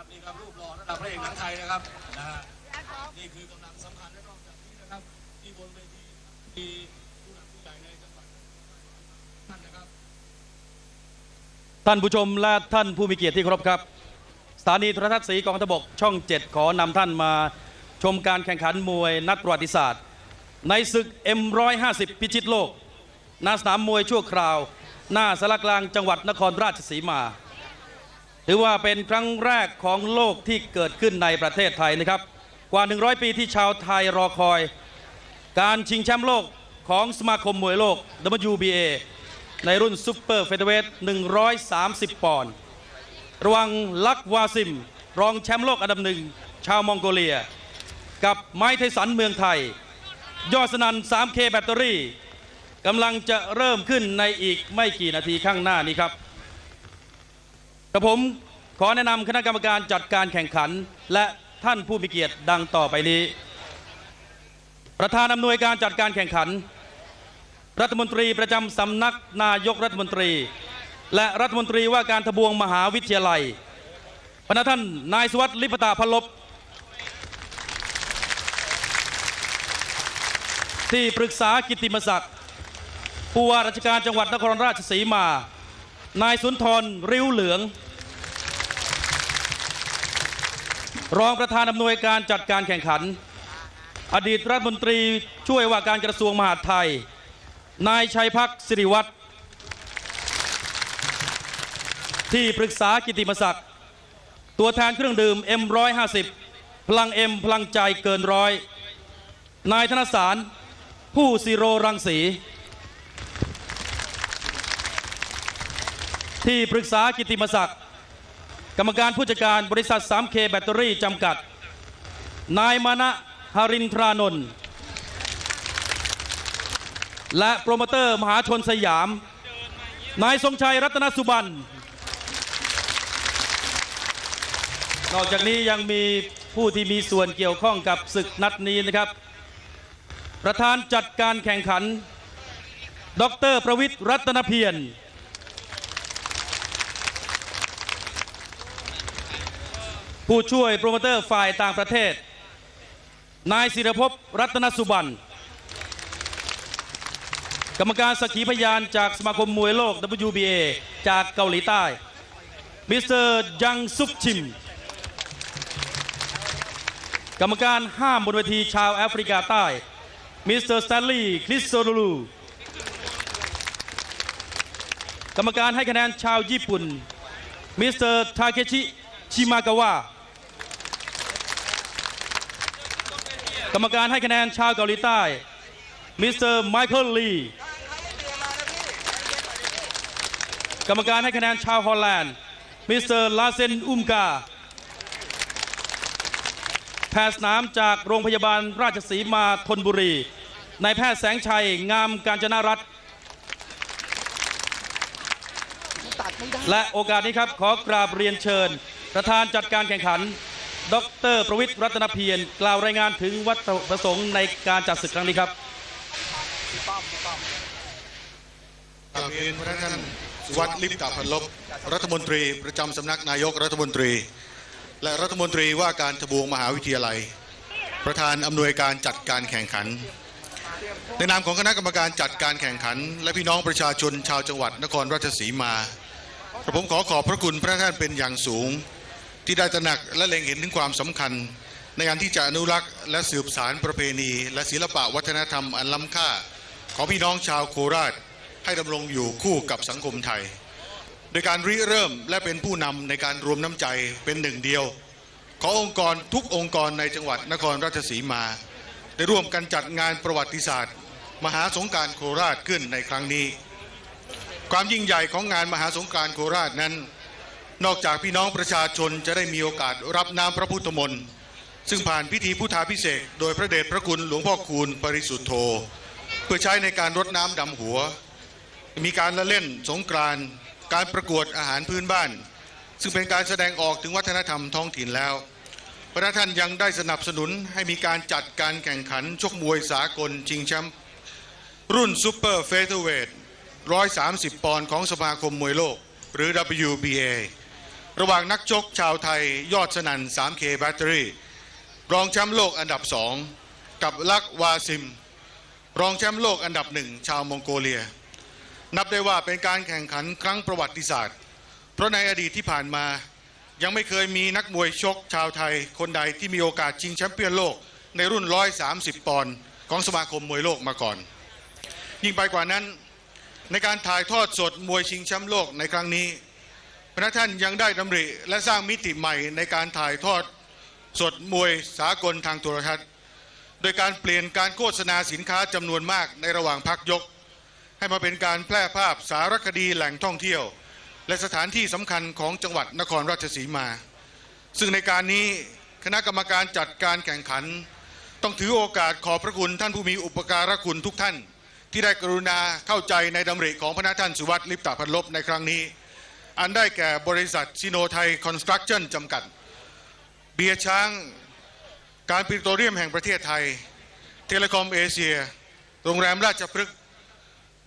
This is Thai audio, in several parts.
ครับนี่ครับรูปหล่อระดับพระเอกหนังไทยนะครับนะฮะนี่คือกำลังสำคัญและนอกจากนี้นะครับ ที่บนเวทีมีผู้หลักผู้ใหญ่ในจังหวัดท่านนะครับ ท่านผู้ชมและท่านผู้มีเกียรติที่เคารพครับ สถานีโทรทัศน์สีกองทัพบกช่อง 7 ขอนำท่านมาชมการแข่งขันมวยนัดประวัติศาสตร์ ในศึก M150 พิชิตโลกณสนามมวยชั่วคราว หน้าสารกลางจังหวัดนครราชสีมา ถือว่าเป็นครั้งแรกของโลกที่เกิดขึ้นในประเทศไทยนะครับ กว่า 100 ปีที่ชาวไทยรอคอย การชิงแชมป์โลกของสมาคมมวยโลก WBA ในรุ่นซุปเปอร์เฟเธอร์เวท130 ปอนด์ระหวังลักวาซิม รองแชมป์โลกอันดับหนึ่งชาวมองโกเลีย กับไม้ไทสันเมืองไทย ยอดสนัน 3K แบตเตอรี่กำลังจะเริ่มขึ้นในอีกไม่กี่นาทีข้างหน้านี้ครับ กระผมขอแนะนำคณะกรรมการจัดการแข่งขัน และท่านผู้มีเกียรติดังต่อไปนี้ ประธานอำนวยการจัดการแข่งขัน รัฐมนตรีประจำสำนักนายกรัฐมนตรี และรัฐมนตรีว่าการทบวงมหาวิทยาลัยพนักท่านนายสวัสดิ์ลิปตาพลบที่ปรึกษากิตติมศักดิ์ผู้ว่าราชการจังหวัดนครราชสีมา นายสุนทรริ้วเหลือง รองประธานอำนวยการจัดการแข่งขัน อดีตรัฐมนตรีช่วยว่าการกระทรวงมหาดไทย นายชัยพักสิริวัตรที่ปรึกษากิติมศักดิ์ตัวแทนเครื่องดื่ม M150 พลัง M พลังใจเกินร้อยนายธนสารผู้สิโรรังสี ที่ปรึกษากิติมศักดิ์ กรรมการผู้จัดการบริษัท 3K แบตเตอรี่จำกัด นายมานะหรินทรานนท์และโปรโมเตอร์มหาชนสยาม นายทรงชัยรัตนสุบันนอกจากนี้ยังมีผู้ที่มีส่วนเกี่ยวข้องกับศึกนัดนี้นะครับ ประธานจัดการแข่งขัน ดรประวิทย์รัตนเพียร ผู้ช่วยโปรโมเตอร์ฝ่ายต่างประเทศ นายศิรภพรัตนสุบันกรรมการสกีพยานจากสมาคมมวยโลก WBA จากเกาหลีใต้ มิสเตอร์จังซุกชิม กรรมการห้ามบนเวทีชาวแอฟริกาใต้ มิสเตอร์สแตนลีย์คริสโตลูลู กรรมการให้คะแนนชาวญี่ปุ่น มิสเตอร์ทาเคชิ ชิมากาวะ กรรมการให้คะแนนชาวเกาหลีใต้ มิสเตอร์ไมเคิลลีกรรมการให้คะแนนชาวฮอลแลนด์ มิสเตอร์ลาเซนอุมกาแพทย์สนามจากโรงพยาบาลราชสีมาธนบุรี นายแพทย์แสงชัย งามการจนารัตน์และโอกาสนี้ครับขอกราบเรียนเชิญ ประธานจัดการแข่งขัน ดรประวิทย์รัตนเพียรกล่าวรายงานถึงวัตถุประสงค์ในการจัดศึกครั้งนี้ครับกราบเรียนพระท่านสุวัสดิ์ลิปตาพันลบรัฐมนตรีประจำสำนักนายกรัฐมนตรี และรัฐมนตรีว่าการทบวงมหาวิทยาลัย ประธานอำนวยการจัดการแข่งขัน ในนามของคณะกรรมการจัดการแข่งขัน และพี่น้องประชาชนชาวจังหวัดนครราชสีมากระผมขอขอบพระคุณพระท่านเป็นอย่างสูง ที่ได้ตระหนักและเล็งเห็นถึงความสำคัญ ในการที่จะอนุรักษ์และสืบสารประเพณี และศิลปะวัฒนธรรมอันล้ำค่า ของพี่น้องชาวโคราช ให้ดำรงอยู่คู่กับสังคมไทย โดยการริเริ่มและเป็นผู้นำในการรวมน้ำใจเป็นหนึ่งเดียว ขององค์กรทุกองค์กรในจังหวัดนครราชสีมา ได้ร่วมกันจัดงานประวัติศาสตร์ มหาสงการโคราชขึ้นในครั้งนี้ ความยิ่งใหญ่ของงานมหาสงการโคราชนั้น นอกจากพี่น้องประชาชนจะได้มีโอกาสรับน้ำพระพุทธมนต์ซึ่งผ่านพิธีพุทธาพิเศษโดยพระเดชพระคุณหลวงพ่อคูณปริสุทธโธ เพื่อใช้ในการรดน้ำดำหัว มีการละเล่นสงกรานต์การประกวดอาหารพื้นบ้าน ซึ่งเป็นการแสดงออกถึงวัฒนธรรมท้องถิ่นแล้วพระท่านยังได้สนับสนุนให้มีการจัดการแข่งขันชกมวยสากลชิงแชมป์รุ่นซูเปอร์เฟเธอร์เวท130 ปอนด์ของสมาคมมวยโลก หรือ WBA ระหว่างนักชกชาวไทยยอดสนัน 3K แบตเตอรี่ รองแชมป์โลกอันดับ 2 กับลักวาซิม รองแชมป์โลกอันดับหนึ่งชาวมองโกเลีย นับได้ว่าเป็นการแข่งขันครั้งประวัติศาสตร์ เพราะในอดีตที่ผ่านมายังไม่เคยมีนักมวยชกชาวไทยคนใดที่มีโอกาสชิงแชมป์เปี้ยนโลกในรุ่น 130 ปอนด์ของสมาคมมวยโลกมาก่อน ยิ่งไปกว่านั้นในการถ่ายทอดสดมวยชิงแชมป์โลกในครั้งนี้ พระท่านยังได้ดำริและสร้างมิติใหม่ในการถ่ายทอดสดมวยสากลทางโทรทัศน์ โดยการเปลี่ยนการโฆษณาสินค้าจำนวนมากในระหว่างพักยก ให้มาเป็นการแพร่ภาพสารคดีแหล่งท่องเที่ยว และสถานที่สำคัญของจังหวัดนครราชสีมา ซึ่งในการนี้คณะกรรมการจัดการแข่งขัน ต้องถือโอกาสขอบพระคุณท่านผู้มีอุปการะคุณทุกท่าน ที่ได้กรุณาเข้าใจในดำริของพระนท่านสุวัสดิ์ลิปตาพันลบในครั้งนี้ อันได้แก่บริษัทซิโนไทยคอนสตรักชั่นจำกัด เบียช้าง การปิโตรเลียมแห่งประเทศไทย เทเลคอมเอเชีย โรงแรมราชพฤกษ์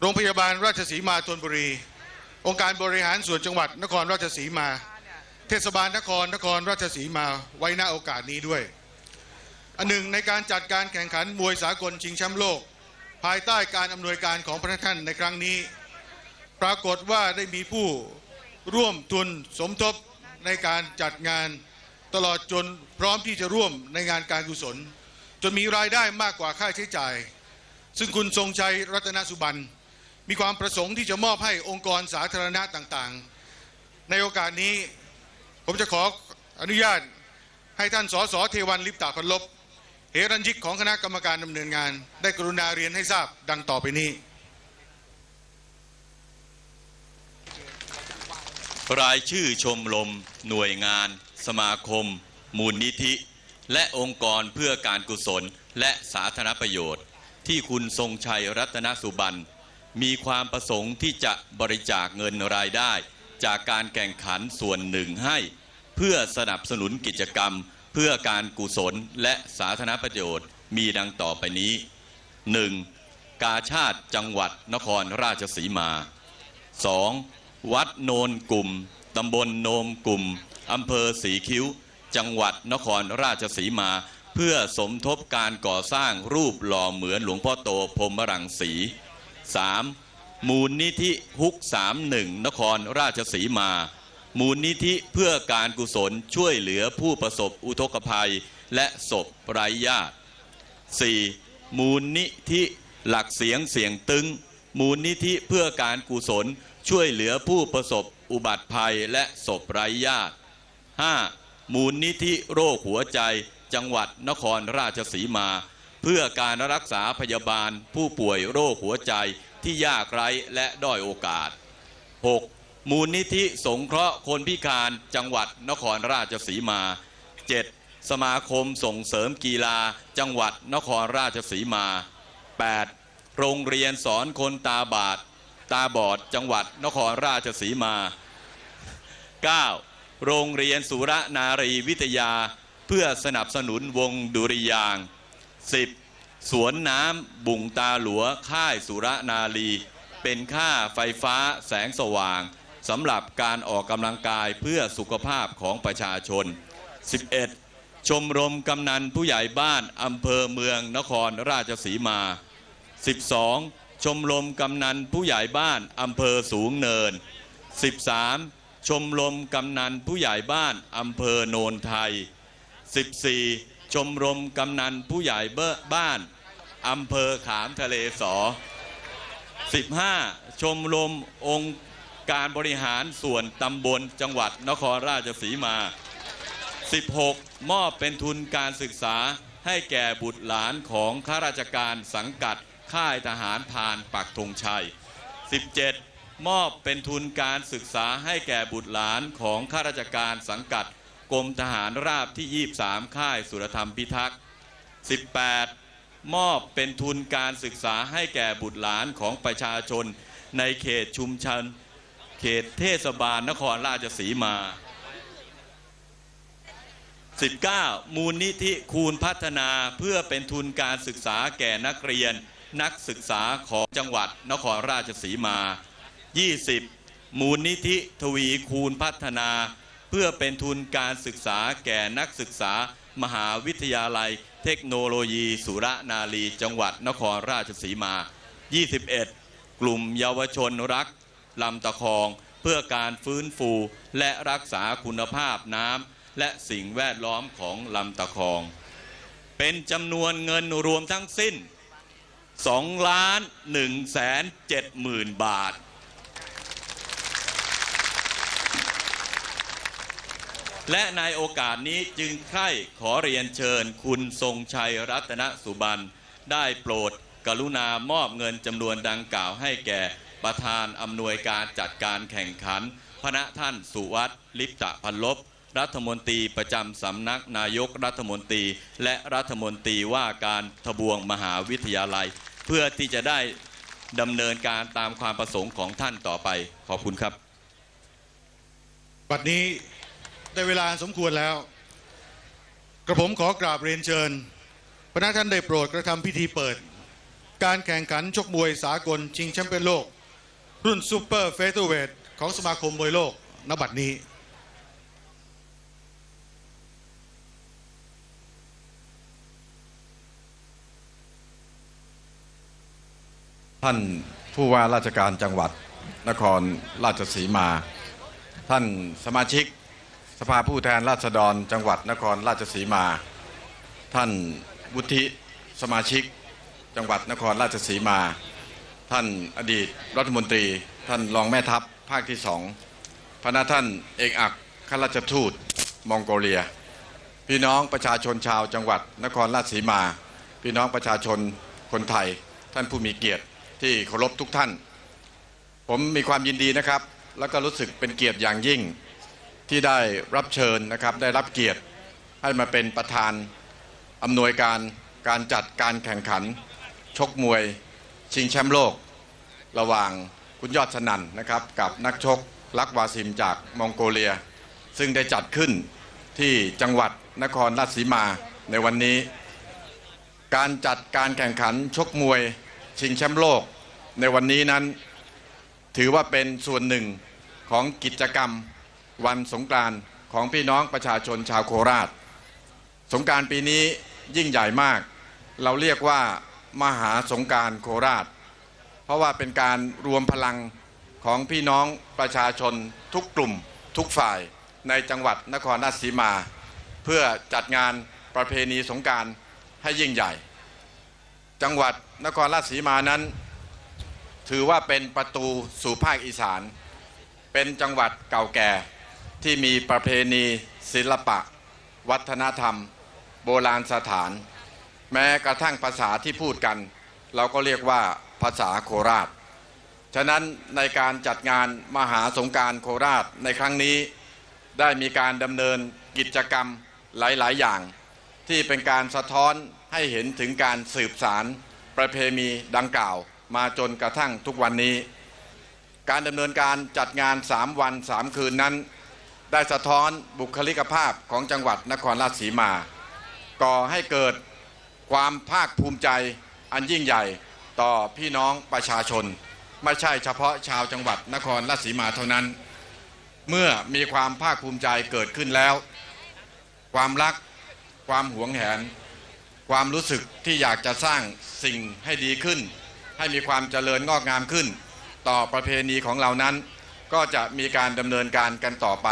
โรงพยาบาลราชสีมาธนบุรี องค์การบริหารส่วนจังหวัดนครราชสีมา เทศบาลนครนครราชสีมาไว้หน้าโอกาสนี้ด้วย อันหนึ่งในการจัดการแข่งขันมวยสากลชิงแชมป์โลก ภายใต้การอำนวยการของพระท่านในครั้งนี้ ปรากฏว่าได้มีผู้ ร่วมทุนสมทบในการจัดงานตลอดจนพร้อมที่จะร่วมในงานการกุศล จนมีรายได้มากกว่าค่าใช้จ่าย ซึ่งคุณทรงชัยรัตนสุบันมีความประสงค์ที่จะมอบให้องค์กรสาธารณะต่างๆ ในโอกาสนี้ผมจะขออนุญาตให้ท่านสสเทวันลิปตาพันลบเฮรัญยิกของคณะกรรมการดำเนินงาน ได้กรุณาเรียนให้ทราบดังต่อไปนี้ รายชื่อชมรมหน่วยงาน สมาคม มูลนิธิ และองค์กรเพื่อการกุศลและสาธารณประโยชน์ ที่คุณทรงชัยรัตนสุบันมีความประสงค์ที่จะบริจาคเงินรายได้ จากการแข่งขันส่วนหนึ่งให้ เพื่อสนับสนุนกิจกรรม เพื่อการกุศลและสาธารณประโยชน์ มีดังต่อไปนี้ 1. กาชาติจังหวัดนครราชสีมา 2. วัดโนนกลุ่ม ตำบลโนมกลุ่ม อำเภอสีคิ้ว จังหวัดนครราชสีมา เพื่อสมทบการก่อสร้างรูปหล่อเหมือนหลวงพ่อโตพรมรังสี 3. มูลนิธิฮุก 31 นครราชสีมา มูลนิธิเพื่อการกุศลช่วยเหลือผู้ประสบอุทกภัย และศพไร้ญาติ 4. มูลนิธิหลักเสียงเสียงตึง มูลนิธิเพื่อการกุศลช่วยเหลือผู้ประสบอุบัติภัยและศพไร้ญาติ 5. มูลนิธิโรคหัวใจจังหวัดนครราชสีมา เพื่อการรักษาพยาบาลผู้ป่วยโรคหัวใจที่ยากไร้และด้อยโอกาส 6. มูลนิธิสงเคราะห์คนพิการจังหวัดนครราชสีมา 7. สมาคมส่งเสริมกีฬาจังหวัดนครราชสีมา 8. โรงเรียนสอนคนตาบาดตาบอดจังหวัดนครราชสีมา 9. โรงเรียนสุรนารีวิทยาเพื่อสนับสนุนวงดุริยาง 10. สวนน้ำบุงตาหลัวค่ายสุรนารี เป็นค่าไฟฟ้าแสงสว่างสำหรับการออกกำลังกายเพื่อสุขภาพของประชาชน 11. ชมรมกำนันผู้ใหญ่บ้านอำเภอเมืองนครราชสีมา 12. ชมรมกำนันผู้ใหญ่บ้านอำเภอสูงเนิน 13. ชมรมกำนันผู้ใหญ่บ้านอำเภอโนนไทย 14. ชมรมกำนันผู้ใหญ่เบ้านอำเภอขามทะเลสอ 15. ชมรมองค์การบริหารส่วนตำบลจังหวัดนครราชสีมา 16. มอบเป็นทุนการศึกษาให้แก่บุตรหลานของข้าราชการสังกัด ค่ายทหารพานปักธงชัย 17. มอบเป็นทุนการศึกษาให้แก่บุตรหลานของข้าราชการสังกัดกรมทหารราบที่ 23 ค่ายสุรธรรมพิทักษ์ 18. มอบเป็นทุนการศึกษาให้แก่บุตรหลานของประชาชนในเขตชุมชน เขตเทศบาลนครราชสีมา 19. มูลนิธิคูณพัฒนาเพื่อเป็นทุนการศึกษาแก่นักเรียน นักศึกษาของจังหวัดนครราชสีมา 20. มูลนิธิทวีคูณพัฒนา เพื่อเป็นทุนการศึกษาแก่นักศึกษามหาวิทยาลัย เทคโนโลยีสุรนารีจังหวัดนครราชสีมา 21 กลุ่มเยาวชนรักลำตะคองเพื่อการฟื้นฟูและรักษาคุณภาพน้ำและสิ่งแวดล้อมของลำตะคอง เป็นจำนวนเงินรวมทั้งสิ้น 2ล้าน1แสน7หมื่นบาท และในโอกาสนี้จึงใคร่ขอเรียนเชิญคุณทรงชัยรัตนสุบัน ได้โปรดกรุณามอบเงินจำนวนดังกล่าวให้แก่ประธานอำนวยการจัดการแข่งขันพระท่านสุวัตลิปตะพันลบ รัฐมนตรีประจำสำนักนายกรัฐมนตรี และรัฐมนตรีว่าการทบวงมหาวิทยาลัย เพื่อที่จะได้ดำเนินการตามความประสงค์ของท่านต่อไป ขอบคุณครับ บัดนี้ได้เวลาสมควรแล้ว กระผมขอกราบเรียนเชิญพระท่านได้โปรดกระทำพิธีเปิด การแข่งขันชกมวยสากลชิงแชมป์เปี้ยนโลก รุ่นซูเปอร์เฟเธอร์เวทของสมาคมมวยโลกณบัดนี้ ท่านผู้ว่าราชการจังหวัดนครราชสีมา ท่านสมาชิกสภาผู้แทนราษฎรจังหวัดนครราชสีมา ท่านวุฒิสมาชิกจังหวัดนครราชสีมา ท่านอดีตรัฐมนตรี ท่านรองแม่ทัพภาคที่สองพระนาท่านเอกอักข้าราชทูตมองโกเลีย พี่น้องประชาชนชาวจังหวัดนครราชสีมา พี่น้องประชาชนคนไทย ท่านผู้มีเกียรติ ที่เคารพทุกท่าน ผมมีความยินดีนะครับ แล้วก็รู้สึกเป็นเกียรติอย่างยิ่งที่ได้รับเชิญนะครับ ได้รับเกียรติให้มาเป็นประธานอำนวยการการจัดการแข่งขัน ชกมวย ชิงแชมป์โลก ระหว่างคุณยอดสนั่นนะครับ กับนักชกลักวาซิมจากมองโกเลีย ซึ่งได้จัดขึ้นที่จังหวัดนครราชสีมาในวันนี้ การจัดการแข่งขันชกมวย ชิงแชมป์โลกในวันนี้นั้น ถือว่าเป็นส่วนหนึ่งของกิจกรรมวันสงกรานต์ของพี่น้องประชาชนชาวโคราช สงการปีนี้ยิ่งใหญ่มาก เราเรียกว่ามหาสงการโคราช เพราะว่าเป็นการรวมพลังของพี่น้องประชาชนทุกกลุ่มทุกฝ่ายในจังหวัดนครราชสีมา เพื่อจัดงานประเพณีสงการให้ยิ่งใหญ่ จังหวัดนครราชสีมานั้น ถือว่าเป็นประตูสู่ภาคอีสาน เป็นจังหวัดเก่าแก่ที่มีประเพณี ศิลปะ วัฒนธรรม โบราณสถาน แม้กระทั่งภาษาที่พูดกัน เราก็เรียกว่าภาษาโคราช ฉะนั้นในการจัดงานมหาสงการโคราชในครั้งนี้ได้มีการดำเนินกิจกรรมหลาย ๆ อย่าง ที่เป็นการสะท้อน ให้เห็นถึงการสืบสารประเพณีดังกล่าว มาจนกระทั่งทุกวันนี้ การดำเนินการจัดงาน 3 วัน 3 คืนนั้น ได้สะท้อนบุคลิกภาพของจังหวัดนครราชสีมา ก่อให้เกิดความภาคภูมิใจอันยิ่งใหญ่ต่อพี่น้องประชาชน ไม่ใช่เฉพาะชาวจังหวัดนครราชสีมาเท่านั้น เมื่อมีความภาคภูมิใจเกิดขึ้นแล้ว ความรักความหวงแหน ความรู้สึกที่อยากจะสร้างสิ่งให้ดีขึ้น ให้มีความเจริญงอกงามขึ้น ต่อประเพณีของเรานั้น ก็จะมีการดำเนินการกันต่อไป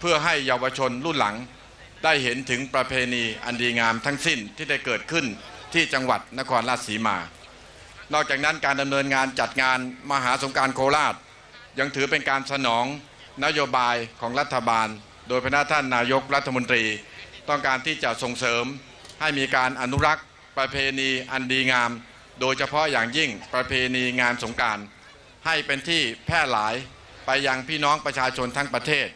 เพื่อให้เยาวชนรุ่นหลัง ได้เห็นถึงประเพณีอันดีงามทั้งสิ้นที่ได้เกิดขึ้นที่จังหวัดนครราชสีมา นอกจากนั้นการดำเนินงานจัดงานมหาสงการโคราช ยังถือเป็นการสนองนโยบายของรัฐบาล โดยพระท่านนายกรัฐมนตรี ต้องการที่จะส่งเสริม ให้มีการอนุรักษ์ประเพณีอันดีงาม โดยเฉพาะอย่างยิ่งประเพณีงานสงกรารให้เป็นที่แพร่หลายไปยังพี่น้องประชาชนทั้งประเทศ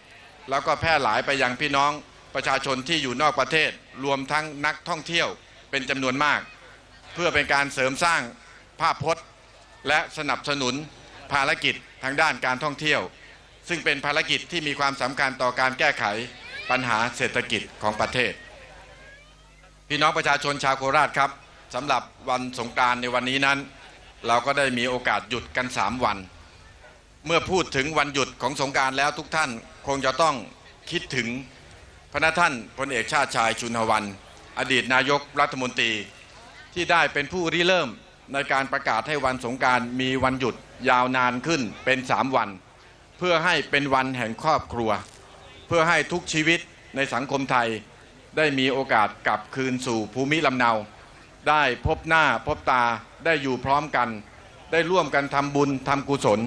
แล้วก็แพร่หลายไปยังพี่น้องประชาชนที่อยู่นอกประเทศ รวมทั้งนักท่องเที่ยวเป็นจำนวนมาก เพื่อเป็นการเสริมสร้างภาพพจน์ และสนับสนุนภารกิจทางด้านการท่องเที่ยว ซึ่งเป็นภารกิจที่มีความสำคัญต่อการแก้ไขปัญหาเศรษฐกิจของประเทศ พี่น้องประชาชนชาวโคราชครับสำหรับวันสงกานต์ในวันนี้นั้น เราก็ได้มีโอกาสหยุดกัน 3 วัน เมื่อพูดถึงวันหยุดของสงการแล้วทุกท่านคงจะต้องคิดถึงพระท่านพลเอกชาติชายชุนหวัน อดีตนายกรัฐมนตรี ที่ได้เป็นผู้ริเริ่มในการประกาศให้วันสงการมีวันหยุดยาวนานขึ้นเป็น 3 วัน เพื่อให้เป็นวันแห่งครอบครัว เพื่อให้ทุกชีวิตในสังคมไทย ได้มีโอกาสกลับคืนสู่ภูมิลำเนา ได้พบหน้าพบตาได้อยู่พร้อมกัน ได้ร่วมกันทำบุญทำกุศล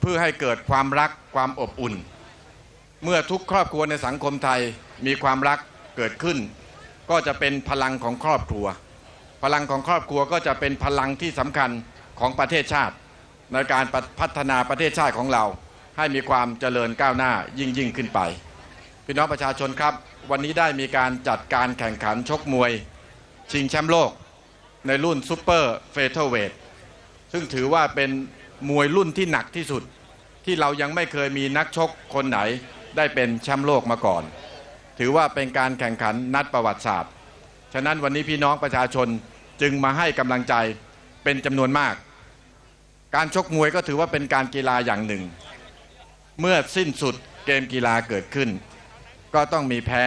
เพื่อให้เกิดความรักความอบอุ่น เมื่อทุกครอบครัวในสังคมไทยมีความรักเกิดขึ้น ก็จะเป็นพลังของครอบครัว พลังของครอบครัวก็จะเป็นพลังที่สำคัญของประเทศชาติ ในการพัฒนาประเทศชาติของเรา ให้มีความเจริญก้าวหน้ายิ่งยิ่งขึ้นไป พี่น้องประชาชนครับ วันนี้ได้มีการจัดการแข่งขันชกมวย ชิงแชมป์โลก ในรุ่นซูเปอร์เฟเธอร์เวทซึ่งถือว่าเป็นมวยรุ่นที่หนักที่สุด ที่เรายังไม่เคยมีนักชกคนไหนได้เป็นแชมป์โลกมาก่อน ถือว่าเป็นการแข่งขันนัดประวัติศาสตร์ ฉะนั้นวันนี้พี่น้องประชาชนจึงมาให้กำลังใจเป็นจำนวนมาก การชกมวยก็ถือว่าเป็นการกีฬาอย่างหนึ่ง เมื่อสิ้นสุดเกมกีฬาเกิดขึ้น ก็ต้องมีแพ้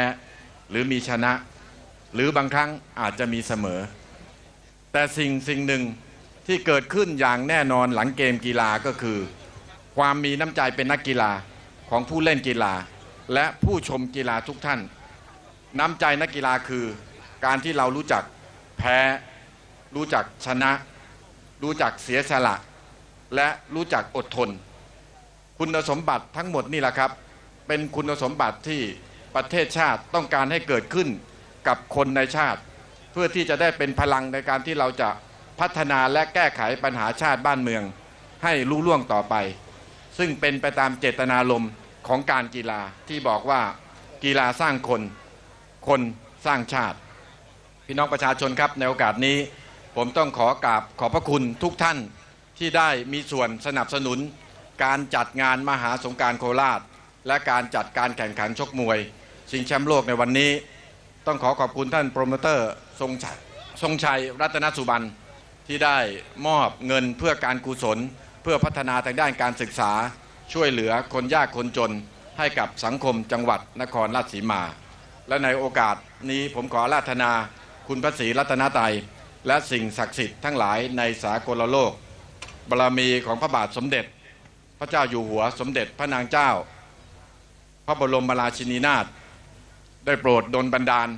หรือมีชนะ หรือบางครั้งอาจจะมีเสมอ แต่สิ่งสิ่งหนึ่งที่เกิดขึ้นอย่างแน่นอนหลังเกมกีฬาก็คือ ความมีน้ำใจเป็นนักกีฬาของผู้เล่นกีฬา และผู้ชมกีฬาทุกท่าน น้ำใจนักกีฬาคือการที่เรารู้จักแพ้ รู้จักชนะ รู้จักเสียสละ และรู้จักอดทน คุณสมบัติทั้งหมดนี่แหละครับ เป็นคุณสมบัติที่ ประเทศชาติต้องการให้เกิดขึ้นกับคนในชาติ เพื่อที่จะได้เป็นพลังในการที่เราจะพัฒนาและแก้ไขปัญหาชาติบ้านเมือง ให้รู้ล่วงต่อไป ซึ่งเป็นไปตามเจตนารมณ์ของการกีฬาที่บอกว่ากีฬาสร้างคน คนสร้างชาติ พี่น้องประชาชนครับในโอกาสนี้ ผมต้องขอกราบขอบพระคุณทุกท่านที่ได้มีส่วนสนับสนุน การจัดงานมหาสงการโคราช และการจัดการแข่งขันชกมวย ชิงแชมป์โลกในวันนี้ ต้องขอขอบคุณท่านโปรโมเตอร์ทรงชัยทรงชัยรัตนสุบันที่ได้มอบเงินเพื่อการกุศล เพื่อพัฒนาทางด้านการศึกษา ช่วยเหลือคนยากคนจน ให้กับสังคมจังหวัดนครราชสีมา และในโอกาสนี้ผมขออาราธนาคุณพระศรีรัตนตรัยและสิ่งศักดิ์สิทธิ์ทั้งหลายในสากลโลกบารมีของพระบาทสมเด็จ พระเจ้าอยู่หัวสมเด็จพระนางเจ้า ระบรมราชินีนาถได้โปรดดลบันดาล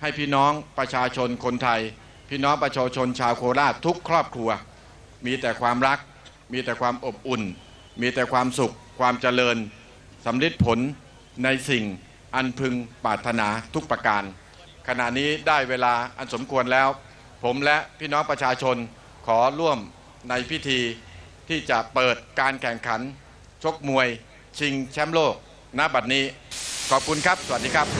ให้พี่น้องประชาชนคนไทย พี่น้องประชาชนชาวโคราชทุกครอบครัว มีแต่ความรัก มีแต่ความอบอุ่น มีแต่ความสุข ความเจริญสำลิดผลในสิ่งอันพึงปรารถนาทุกประการ ขณะนี้ได้เวลาอันสมควรแล้ว ผมและพี่น้องประชาชนขอร่วมในพิธีที่จะเปิดการแข่งขัน ชกมวย ชิงแชมป์โลก ณบัดนี้ขอบคุณครับ สวัสดีครับ